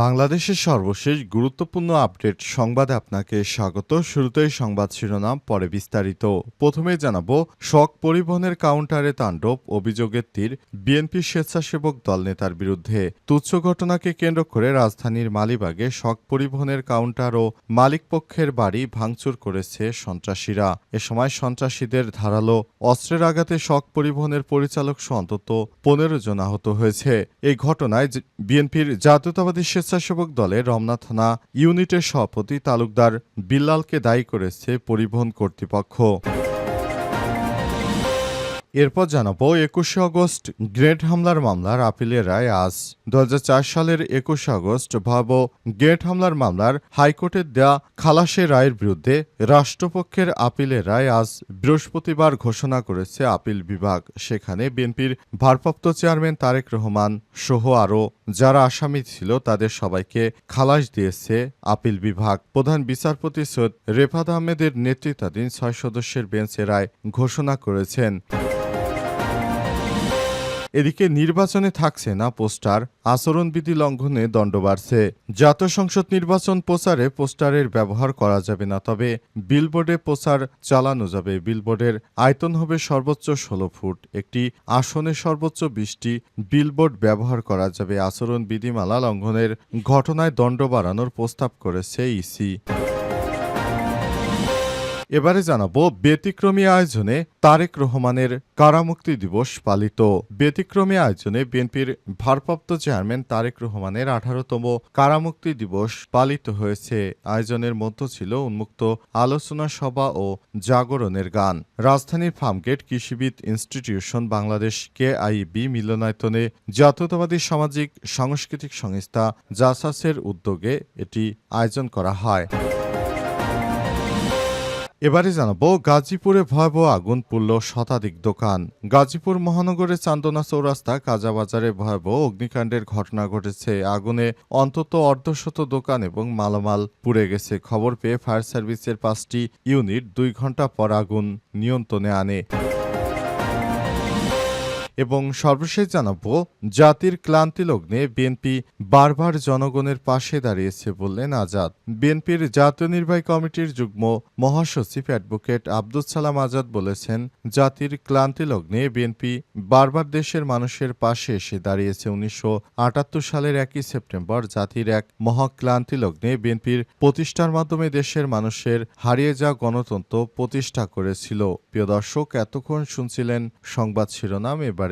বাংলাদেশের সর্বশেষ গুরুত্বপূর্ণ আপডেট সংবাদে আপনাকে স্বাগত। শুরুতেই সংবাদ শিরোনাম, পরে বিস্তারিত। প্রথমে জানাব, শক পরিবহনের কাউন্টারে তাণ্ডব, অভিযোগের তীর, বিএনপি স্বেচ্ছাসেবক দল নেতার বিরুদ্ধে তুচ্ছ ঘটনাকে কেন্দ্র করে রাজধানীর মালিবাগে শক পরিবহনের কাউন্টার ও মালিকপক্ষের বাড়ি ভাঙচুর করেছে সন্ত্রাসীরা। এ সময় সন্ত্রাসীদের ধারালো অস্ত্রের আঘাতে শক পরিবহনের পরিচালক অন্তত পনেরো জন আহত হয়েছে। এই ঘটনায় বিএনপির জাতীয়তাবাদী স্বেচ্ছাসেবক দলে রমনা থানা ইউনিটের সভাপতি তালুকদার বিল্লালকে দায়ী করেছে পরিবহন কর্তৃপক্ষ। এরপর জানাব, একুশে আগস্ট গ্রেট হামলার মামলার আপিলের রায় আজ। দু হাজার চার সালের একুশে আগস্ট ভয়াবহ গ্রেট হামলার মামলার হাইকোর্টের দেয়া খালাসের রায়ের বিরুদ্ধে রাষ্ট্রপক্ষের আপিলের রায় আজ বৃহস্পতিবার ঘোষণা করেছে আপিল বিভাগ। সেখানে বিএনপির ভারপ্রাপ্ত চেয়ারম্যান তারেক রহমান সহ আরও যারা আসামি ছিল, তাদের সবাইকে খালাস দিয়েছে আপিল বিভাগ। প্রধান বিচারপতি সৈয়দ রেফাত আহমেদের নেতৃত্বাধীন ছয় সদস্যের বেঞ্চে রায় ঘোষণা করেছেন। এদিকে নির্বাচনে থাকছে না পোস্টার। আচরণবিধি লঙ্ঘনে দণ্ড বাড়ছে। জাতীয় সংসদ নির্বাচন প্রচারে পোস্টারের ব্যবহার করা যাবে না, তবে বিলবোর্ডে প্রচার চালানো যাবে। বিলবোর্ডের আয়তন হবে সর্বোচ্চ ষোলো ফুট। একটি আসনে সর্বোচ্চ বিশটি বিলবোর্ড ব্যবহার করা যাবে। আচরণ বিধিমালা লঙ্ঘনের ঘটনায় দণ্ড বাড়ানোর প্রস্তাব করেছে ইসি। এবারে জানাব, ব্যতিক্রমী আয়োজনে তারেক রহমানের কারামুক্তি দিবস পালিত। ব্যতিক্রমী আয়োজনে বিএনপির ভারপ্রাপ্ত চেয়ারম্যান তারেক রহমানের আঠারোতম কারামুক্তি দিবস পালিত হয়েছে। আয়োজনের মধ্য ছিল উন্মুক্ত আলোচনা সভা ও জাগরণের গান। রাজধানীর ফার্মগেট কৃষিবিদ ইনস্টিটিউশন বাংলাদেশ কেআইবি মিলনায়তনে জাতীয়তাবাদী সামাজিক সাংস্কৃতিক সংস্থা জাসাসের উদ্যোগে এটি আয়োজন করা হয়। এবারে জানাব, গাজীপুরে ভয়াবহ আগুন পুড়ল শতাধিক দোকান। গাজীপুর মহানগরের চান্দনা চৌরাস্তা, কাজাবাজারে ভয়াবহ অগ্নিকাণ্ডের ঘটনা ঘটেছে। আগুনে অন্তত অর্ধশত দোকান এবং মালামাল পুড়ে গেছে। খবর পেয়ে ফায়ার সার্ভিসের পাঁচটি ইউনিট দুই ঘণ্টা পর আগুন নিয়ন্ত্রণে আনে। এবং সর্বশেষ জানাব, জাতির ক্লান্তি লগ্নে বিএনপি বারবার জনগণের পাশে দাঁড়িয়েছে বললেন আজাদ। বিএনপির জাতীয় নির্বাহী কমিটির যুগ্ম মহাসচিব অ্যাডভোকেট আব্দুল সালাম আজাদ বলেছেন, জাতির ক্লান্তি লগ্নে বিএনপি বারবার দেশের মানুষের পাশে এসে দাঁড়িয়েছে। উনিশশো আটাত্তর সালের একই সেপ্টেম্বর জাতির এক মহাক্লান্তি লগ্নে বিএনপির প্রতিষ্ঠার মাধ্যমে দেশের মানুষের হারিয়ে যাওয়া গণতন্ত্র প্রতিষ্ঠা করেছিল। প্রিয় দর্শক, এতক্ষণ শুনছিলেন সংবাদ শিরোনাম এবারে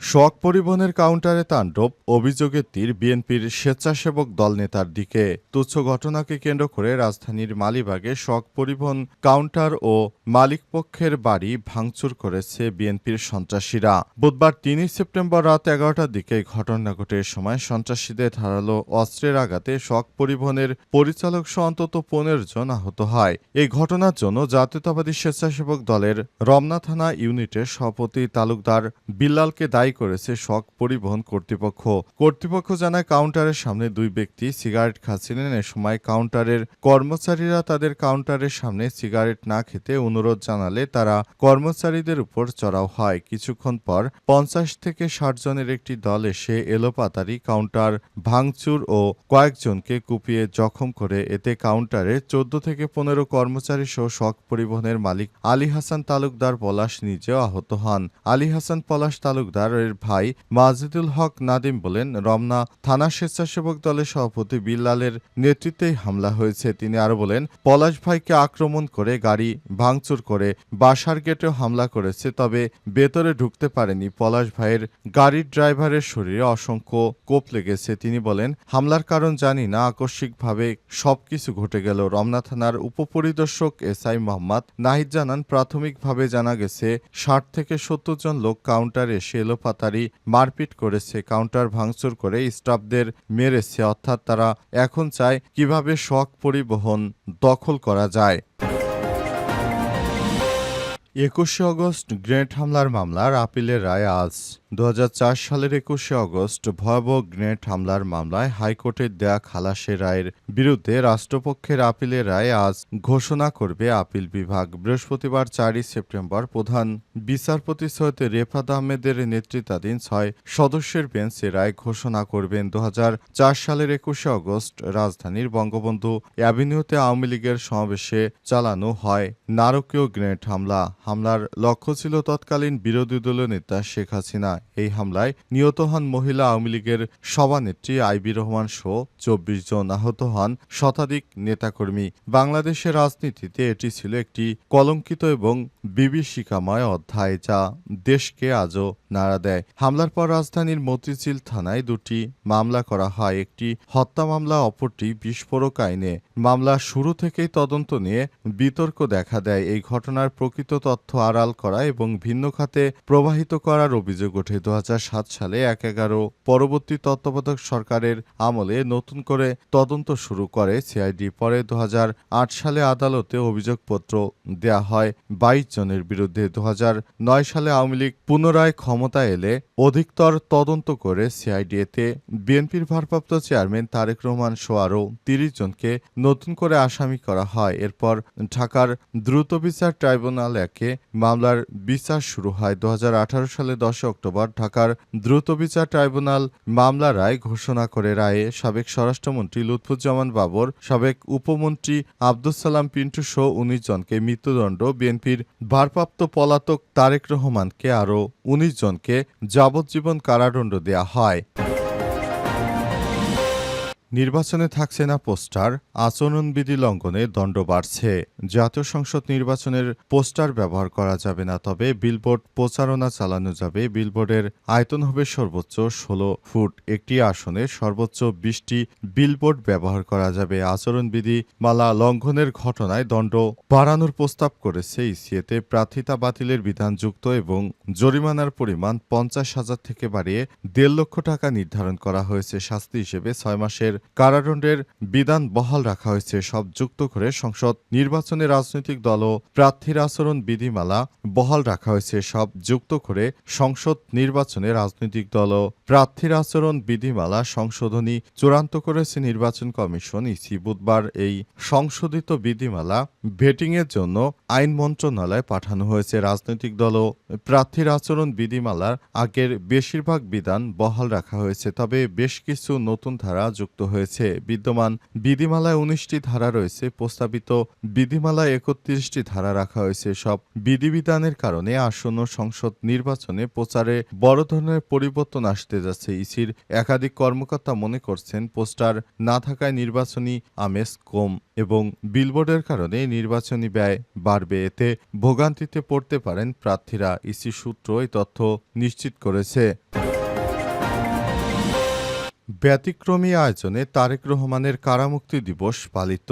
শক পরিবহনের কাউন্টারে তাণ্ডব, অভিযোগের তীর বিএনপির স্বেচ্ছাসেবক দল নেতার দিকে তুচ্ছ ঘটনাকে কেন্দ্র করে রাজধানীর মালিবাগে শক পরিবহন কাউন্টার ও মালিকপক্ষের বাড়ি ভাঙচুর করেছে বিএনপির সন্ত্রাসীরা। বুধবার তিনই সেপ্টেম্বর রাত এগারোটার দিকে ঘটনা ঘটে সময় সন্ত্রাসীদের ধারালো অস্ত্রের আঘাতে শক পরিবহনের পরিচালক সহ অন্তত পনেরো জন আহত হয়। এই ঘটনার জন্য জাতীয়তাবাদী স্বেচ্ছাসেবক দলের রমনা থানা ইউনিটের সভাপতি তালুকদার বিল্লালকে দায়ী করেছে শক পরিবহন কর্তৃপক্ষ। কর্তৃপক্ষ জানায়, কাউন্টারের সামনে দুই ব্যক্তি সিগারেট খাচ্ছিলেন। এ সময় কাউন্টারের কর্মচারীরা তাদের কাউন্টারের সামনে সিগারেট না খেতে অনুরোধ জানালে তারা কর্মচারীদের উপর চড়াও হয়। কিছুক্ষণ পর পঞ্চাশ থেকে ষাট জনের একটি দল এসে এলোপাতারি কাউন্টার ভাঙচুর ও কয়েকজনকে কুপিয়ে জখম করে। এতে কাউন্টারে চোদ্দ থেকে পনেরো কর্মচারী সহ শক পরিবহনের মালিক আলী হাসান তালুকদার পলাশ নিজেও আহত হন। আলী হাসান পলাশ তালুকদার মোক্তারের ভাই মাজেদুল হক নাদিম বলেন, রমনা থানা স্বেচ্ছাসেবক দলের সভাপতি বিল্লালের নেতৃত্বেই হামলা হয়েছে। তিনি আরও বলেন, পলাশ ভাইকে আক্রমণ করে গাড়ি ভাঙচুর করে বাসার গেটেও হামলা করেছে, তবে ভেতরে ঢুকতে পারেনি। পলাশ ভাইয়ের গাড়ির ড্রাইভারের শরীরে অসংখ্য কোপ লেগেছে। তিনি বলেন, হামলার কারণ জানি না, আকস্মিকভাবে সবকিছু ঘটে গেল। রমনা থানার উপপরিদর্শক এসআই মোহাম্মদ নাহিদ জানান, প্রাথমিকভাবে জানা গেছে, ষাট থেকে সত্তর জন লোক কাউন্টারে এসে এলোপাতারি মারপিট করেছে, কাউন্টার ভাঙচুর করে স্টাফদের মেরেছে, অর্থাৎ তারা এখন চায় কীভাবে শখ পরিবহন দখল করা যায়। একুশে অগস্ট গ্রেনেড হামলার মামলার আপিলের রায় আজ। দুহাজার চার সালের একুশে অগস্ট ভয়াবহ গ্রেনেড হামলার মামলায় হাইকোর্টের দেয়া খালাসের রায়ের বিরুদ্ধে রাষ্ট্রপক্ষের আপিলের রায় আজ ঘোষণা করবে আপিল বিভাগ। বৃহস্পতিবার চারই সেপ্টেম্বর প্রধান বিচারপতি সৈয়দ রেফাত আহমেদের নেতৃত্বাধীন ছয় সদস্যের বেঞ্চে রায় ঘোষণা করবেন। দু হাজার চার সালের একুশে অগস্ট রাজধানীর বঙ্গবন্ধু অ্যাভিনিউতে আওয়ামী লীগের সমাবেশে চালানো হয় নারকীয় গ্রেনেড হামলা। হামলার লক্ষ্য ছিল তৎকালীন বিরোধী দলীয় নেতা শেখ হাসিনা। এই হামলায় নিহত হন মহিলা আওয়ামী লীগের সভানেত্রী আইবি রহমান সহ চব্বিশ জন আহত হন শতাধিক নেতাকর্মী। বাংলাদেশের রাজনীতিতে এটি ছিল একটি কলঙ্কিত এবং বিভীষিকাময় অধ্যায় যা দেশকে আজও নাড়া দেয়। হামলার পর রাজধানীর মতিঝিল থানায় দুটি মামলা করা হয়। একটি হত্যা মামলা, অপরটি বিস্ফোরক আইনে। মামলা শুরু থেকেই তদন্ত নিয়ে বিতর্ক দেখা দেয়। এই ঘটনার প্রকৃত তথ্য আড়াল করা এবং ভিন্ন খাতে প্রবাহিত করার অভিযোগ ওঠে। দু সাত সালে এক এগারো পরবর্তী তত্ত্বাবধায়ক সরকারের আমলে নতুন করে তদন্ত শুরু করে সিআইডি। পরে দুহাজার আট সালে আদালতে অভিযোগপত্র দেয়া হয় বাইশ জনের বিরুদ্ধে। দু নয় সালে আওয়ামী লীগ পুনরায় ক্ষমতা এলে অধিকতর তদন্ত করে সিআইডিএতে বিএনপির ভারপ্রাপ্ত চেয়ারম্যান তারেক রহমান সহ আরও তিরিশ জনকে নতুন করে আসামি করা হয়। এরপর ঢাকার দ্রুত বিচার ট্রাইব্যুনাল একে মামলার বিচার শুরু হয়। দু হাজার আঠারো সালে দশ অক্টোবর ঢাকার দ্রুত বিচার ট্রাইব্যুনাল মামলা রায় ঘোষণা করে রায়ে সাবেক স্বরাষ্ট্রমন্ত্রী লুৎফুজ্জামান বাবর, সাবেক উপমন্ত্রী আব্দুল সালাম পিন্টু সহ উনিশ জনকে মৃত্যুদণ্ড, বিএনপির ভারপ্রাপ্ত পলাতক তারেক রহমানকে আরও উনিশ জনকে যাবজ্জীবন কারাদণ্ড দেয়া হয়। নির্বাচনে থাকছে না পোস্টার আচরণবিধি লঙ্ঘনে দণ্ড বাড়ছে। জাতীয় সংসদ নির্বাচনের পোস্টার ব্যবহার করা যাবে না, তবে বিলবোর্ড প্রচারণা চালানো যাবে। বিলবোর্ডের আয়তন হবে সর্বোচ্চ ষোলো ফুট। একটি আসনে সর্বোচ্চ বিশটি বিলবোর্ড ব্যবহার করা যাবে। আচরণবিধি মালা লঙ্ঘনের ঘটনায় দণ্ড বাড়ানোর প্রস্তাব করেছে ইসিএতে। প্রার্থিতা বাতিলের বিধান যুক্ত এবং জরিমানার পরিমাণ পঞ্চাশ হাজার থেকে বাড়িয়ে দেড় লক্ষ টাকা নির্ধারণ করা হয়েছে। শাস্তি হিসেবে ছয় মাসের কারাদণ্ডের বিধান বহাল রাখা হয়েছে। সব যুক্ত করে সংসদ, নির্বাচনে রাজনৈতিক দল ও প্রার্থীর আচরণ বিধিমালা বহাল রাখা হয়েছে। সব যুক্ত করে সংসদ, নির্বাচনে রাজনৈতিক দল ও প্রার্থীর আচরণ বিধিমালা সংশোধনী চূড়ান্ত করেছে নির্বাচন কমিশন। ইসি বুধবার এই সংশোধিত বিধিমালা ভেটিংয়ের জন্য আইন মন্ত্রণালয়ে পাঠানো হয়েছে। রাজনৈতিক দল ও প্রার্থীর আচরণ বিধিমালার আগের বেশিরভাগ বিধান বহাল রাখা হয়েছে। তবে বেশ কিছু নতুন ধারা যুক্ত হয়েছে। বিদ্যমান বিধিমালায় উনিশটি ধারা রয়েছে, প্রস্তাবিত বিধিমালায় একত্রিশটি ধারা রাখা হয়েছে। সব বিধিবিধানের কারণে আসন্ন সংসদ নির্বাচনে প্রচারে বড় ধরনের পরিবর্তন আসতে যাচ্ছে। ইসির একাধিক কর্মকর্তা মনে করছেন, পোস্টার না থাকায় নির্বাচনী আমেজ কম এবং বিলবোর্ডের কারণে নির্বাচনী ব্যয় বাড়বে। এতে ভোগান্তিতে পড়তে পারেন প্রার্থীরা। ইসি সূত্র এই তথ্য নিশ্চিত করেছে। ব্যতিক্রমী আয়োজনে তারেক রহমানের কারামুক্তি দিবস পালিত।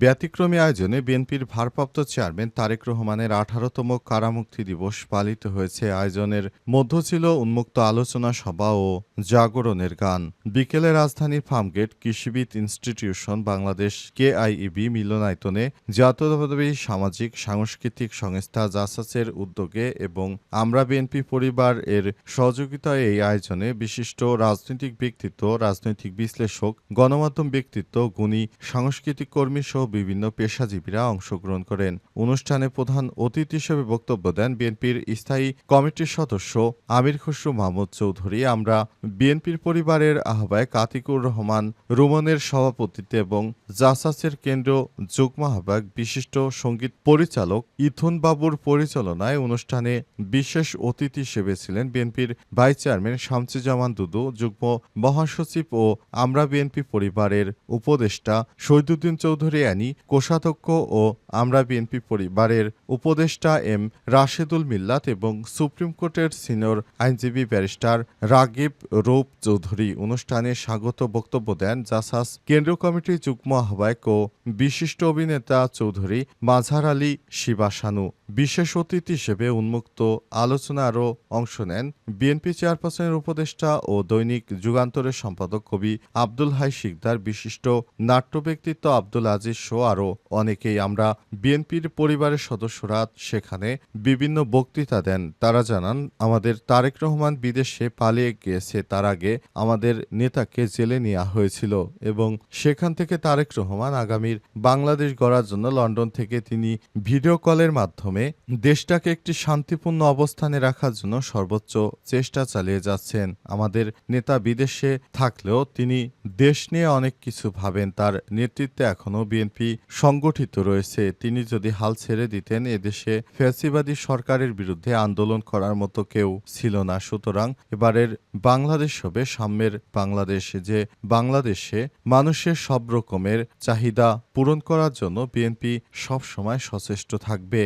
ব্যতিক্রমী আয়োজনে বিএনপির ভারপ্রাপ্ত চেয়ারম্যান তারেক রহমানের আঠারোতম কারামুক্তি দিবস পালিত হয়েছে। আয়োজনের মধ্য ছিল উন্মুক্ত আলোচনা সভা ও জাগরণের গান। বিকেলে রাজধানীর ফার্মগেট কৃষিবিদ ইনস্টিটিউশন বাংলাদেশ কেআইইবি মিলনায়তনে জাতীয়তাবাদী সামাজিক সাংস্কৃতিক সংস্থা জাসাসের উদ্যোগে এবং আমরা বিএনপি পরিবার এর সহযোগিতায় এই আয়োজনে বিশিষ্ট রাজনৈতিক ব্যক্তিত্ব রাজনৈতিক বিশ্লেষক, গণমাধ্যম ব্যক্তিত্ব, গুণী সাংস্কৃতিক কর্মী সহ বিভিন্ন পেশাজীবীরা অংশগ্রহণ করেন। অনুষ্ঠানে প্রধান অতিথি হিসেবে বক্তব্য দেন বিএনপির স্থায়ী কমিটির সদস্য আমির খসরু মাহমুদ চৌধুরী। আমরা বিএনপির পরিবারের আহ্বায়ক আতিকুর রহমান, রুমনের সভাপতিত্বে এবং জাসাসের কেন্দ্র যুগ্ম আহ্বায়ক বিশিষ্ট সংগীত পরিচালক ইথুন বাবুর পরিচালনায় অনুষ্ঠানে বিশেষ অতিথি হিসেবে ছিলেন বিএনপির ভাইস চেয়ারম্যান শামসুজ্জামান দুদু, যুগ্ম মহাসচিব ও আমরা বিএনপি পরিবারের উপদেষ্টা শহীদুদ্দিন চৌধুরী অ্যানি, কোষাধ্যক্ষ ও আমরা বিএনপি পরিবারের উপদেষ্টা এম রাশেদুল মিল্লাত এবং সুপ্রিম কোর্টের সিনিয়র আইনজীবী ব্যারিস্টার রাগিব রৌপ চৌধুরী অনুষ্ঠানে স্বাগত বক্তব্য দেন জাসাস কেন্দ্রীয় কমিটির যুগ্ম আহ্বায়ক ও বিশিষ্ট অভিনেতা চৌধুরী মাঝার আলী শিবাসানু বিশেষ অতিথি হিসেবে উন্মুক্ত আলোচনারও অংশ নেন বিএনপি চেয়ারপারসনের উপদেষ্টা ও দৈনিক যুগান্তরের সম্পাদক কবি আব্দুল হাই শিকদার বিশিষ্ট নাট্য ব্যক্তিত্ব আব্দুল আজিজ শো আরও অনেকেই। আমরা বিএনপির পরিবারের সদস্যরা সেখানে বিভিন্ন বক্তৃতা দেন। তারা জানান, আমাদের তারেক রহমান বিদেশে পালিয়ে গিয়েছে তার আগে আমাদের নেতাকে জেলে নেওয়া হয়েছিল এবং সেখান থেকে তারেক রহমান আগামীর বাংলাদেশ গড়ার জন্য লন্ডন থেকে তিনি ভিডিও কলের মাধ্যমে দেশটাকে একটি শান্তিপূর্ণ অবস্থানে রাখার জন্য সর্বোচ্চ চেষ্টা চালিয়ে যাচ্ছেন। আমাদের নেতা বিদেশে থাকলেও তিনি দেশ নিয়ে অনেক কিছু ভাবেন। তার নেতৃত্বে এখনও বিএনপি সংগঠিত রয়েছে। তিনি যদি হাল ছেড়ে দিতেন, এদেশে ফ্যাসিবাদী সরকারের বিরুদ্ধে আন্দোলন করার মতো কেউ ছিল না। সুতরাং এবারের বাংলাদেশ হবে সাম্যের বাংলাদেশ। যে বাংলাদেশে মানুষের সব রকমের চাহিদা পূরণ করার জন্য বিএনপি সবসময় সচেষ্ট থাকবে।